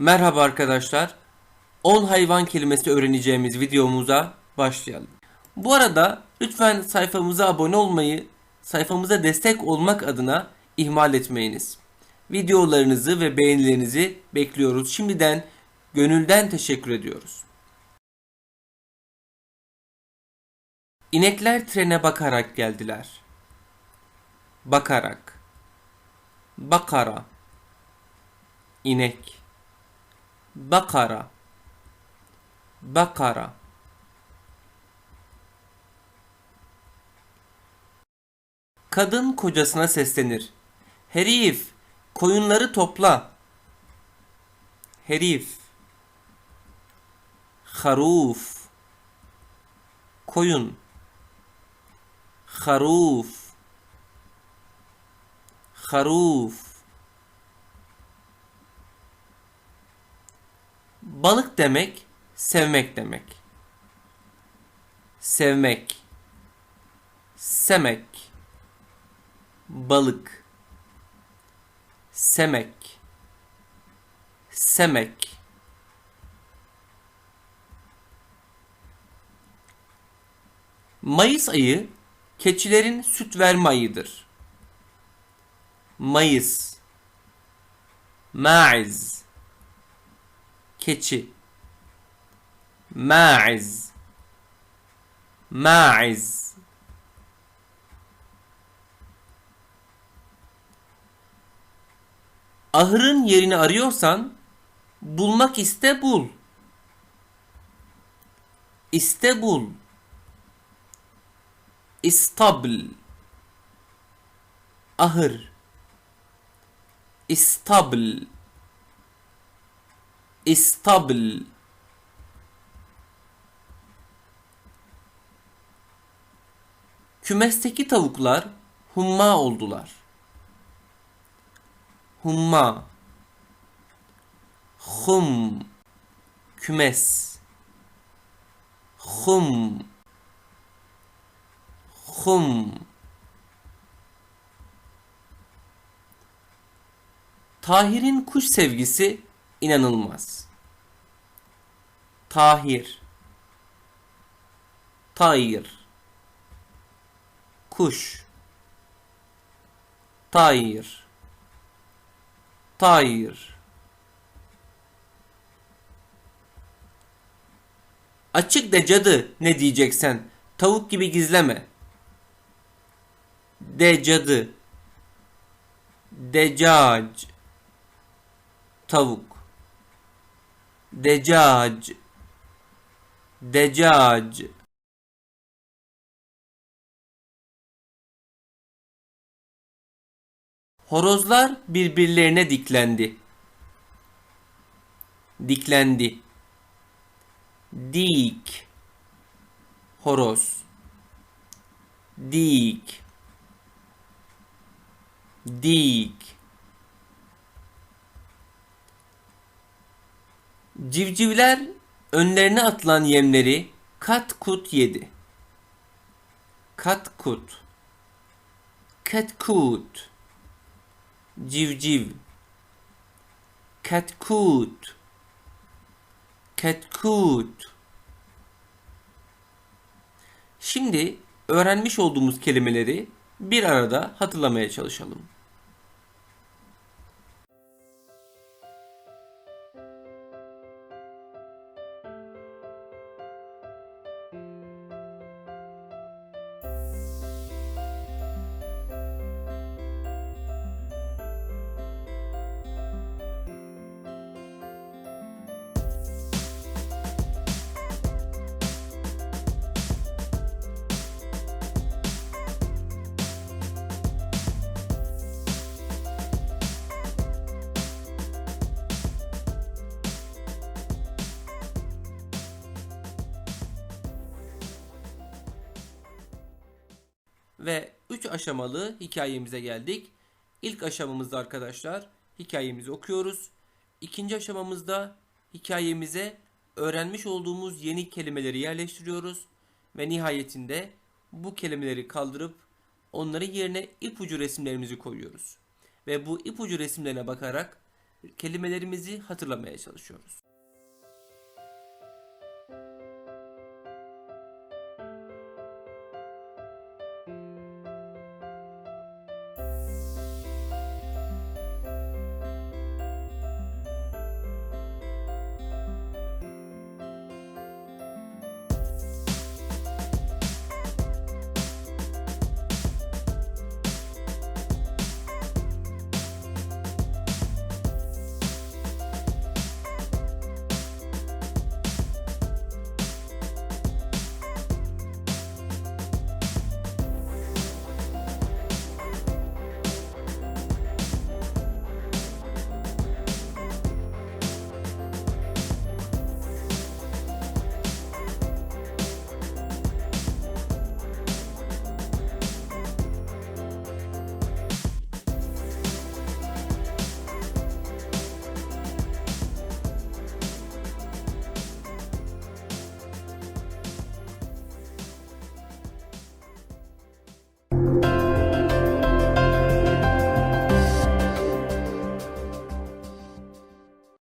Merhaba arkadaşlar. 10 hayvan kelimesi öğreneceğimiz videomuza başlayalım. Bu arada lütfen sayfamıza abone olmayı, sayfamıza destek olmak adına ihmal etmeyiniz. Videolarınızı ve beğenilerinizi bekliyoruz. Şimdiden gönülden teşekkür ediyoruz. İnekler trene bakarak geldiler. Bakarak. Bakara. İnek. Bakara. Bakara. Kadın kocasına seslenir. Herif, koyunları topla. Herif. Haruf. Koyun. Haruf. Haruf. Balık demek sevmek demek. Sevmek. Semek. Balık. Semek. Semek. Mayıs ayı keçilerin süt verme ayıdır. Mayıs. Maiz. Keçi. Maiz. Maiz. Ahırın yerini arıyorsan bulmak iste bul. İste bul. İstabl. Ahır. İstabl. İstabl. Kümesteki tavuklar humma oldular. Humma. Hum. Kümes. Hum. Hum. Tahir'in kuş sevgisi inanılmaz. Tahir. Tayir. Kuş. Tayir. Tayir. Açık de cadı ne diyeceksen. Tavuk gibi gizleme. De cadı. Decac. Tavuk. Decac. Decac. Horozlar birbirlerine diklendi. Diklendi. Dik. Horoz. Dik. Dik. Civcivler önlerine atılan yemleri kat kut yedi. Kat kut. Katkut. Civciv. Katkut. Katkut. Şimdi öğrenmiş olduğumuz kelimeleri bir arada hatırlamaya çalışalım. Ve 3 aşamalı hikayemize geldik. İlk aşamamızda arkadaşlar hikayemizi okuyoruz. İkinci aşamamızda hikayemize öğrenmiş olduğumuz yeni kelimeleri yerleştiriyoruz. Ve nihayetinde bu kelimeleri kaldırıp onların yerine ipucu resimlerimizi koyuyoruz. Ve bu ipucu resimlerine bakarak kelimelerimizi hatırlamaya çalışıyoruz.